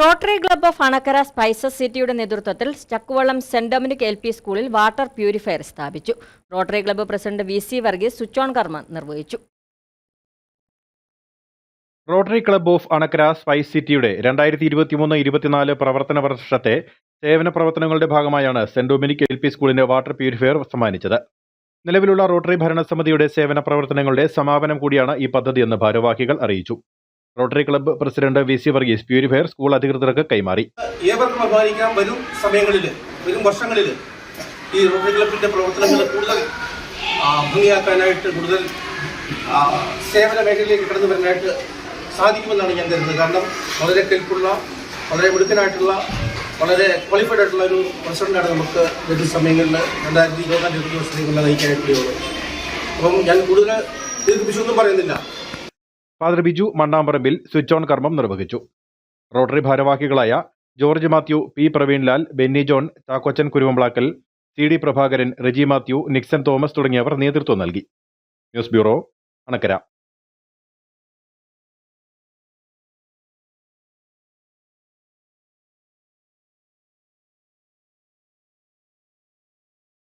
Rotary club of Anakkara spices സിറ്റിയുടെ നേതൃത്വത്തിൽ Chakkuvallam saint Dominic L P സ്കൂളിൽ water purifier സ്ഥാപിച്ചു. Rotary club president V C Varghese switch on കർമ്മ നിർവഹിച്ചു. Rotary club of Anakkara spice സിറ്റിയുടെ രണ്ടായിരത്തി ഇരുപത്തിമൂന്ന് ഇരുപത്തിനാല് പ്രവർത്തന വർഷത്തെ സേവന പ്രവർത്തനങ്ങളുടെ ഭാഗമായാണ് സെന്റ് ഡൊമിനിക് എൽ പി സ്കൂളിന് വാട്ടർ പ്യൂരിഫയർ സമ്മാനിച്ചത്. നിലവിലുള്ള റോട്ടറി ഭരണസമിതിയുടെ സേവന പ്രവർത്തനങ്ങളുടെ സമാപനം കൂടിയാണ് ഈ പദ്ധതിയെന്ന് ഭാരവാഹികൾ അറിയിച്ചു. Rotary club president V C Varghese purifier school അധികൃതർക്ക് കൈമാറി. ഏവർക്കും അഭിമാനിക്കാം വരും സമയങ്ങളിൽ വരും വർഷങ്ങളിൽ ഈ റോട്ടറി ക്ലബിന്റെ പ്രവർത്തനങ്ങൾ കൂടുതൽ ഭംഗിയാക്കാനായിട്ട് കൂടുതൽ സേവന മേഖലയിലേക്ക് കടന്നു വരാനായിട്ട് സാധിക്കുമെന്നാണ് ഞാൻ കരുതുന്നത്. കാരണം വളരെ കെൽപ്പുള്ള വളരെ മിടുക്കനായിട്ടുള്ള വളരെ ക്വാളിഫൈഡ് ആയിട്ടുള്ള ഒരു പ്രസിഡന്റാണ് നമുക്ക് വരും സമയങ്ങളിൽ രണ്ടായിരത്തി ഇരുപത്തിനാല് ഇരുപത്തി വർഷത്തേക്കുള്ള നയിക്കാനായിട്ടുള്ളത് അപ്പം ഞാൻ കൂടുതൽ ദീർഘിപ്പിച്ചൊന്നും പറയുന്നില്ല. Father Biju Mannamparambil switch on കർമ്മം നിർവഹിച്ചു. റോട്ടറി ഭാരവാഹികളായ George Mathew P. Praveenlal Benny John Chackochan Kuruvampalakkal C. D. Prabhakaran Reji Mathew Nixon Thomas തുടങ്ങിയവർ നേതൃത്വം നൽകി. News bureau Anakkara.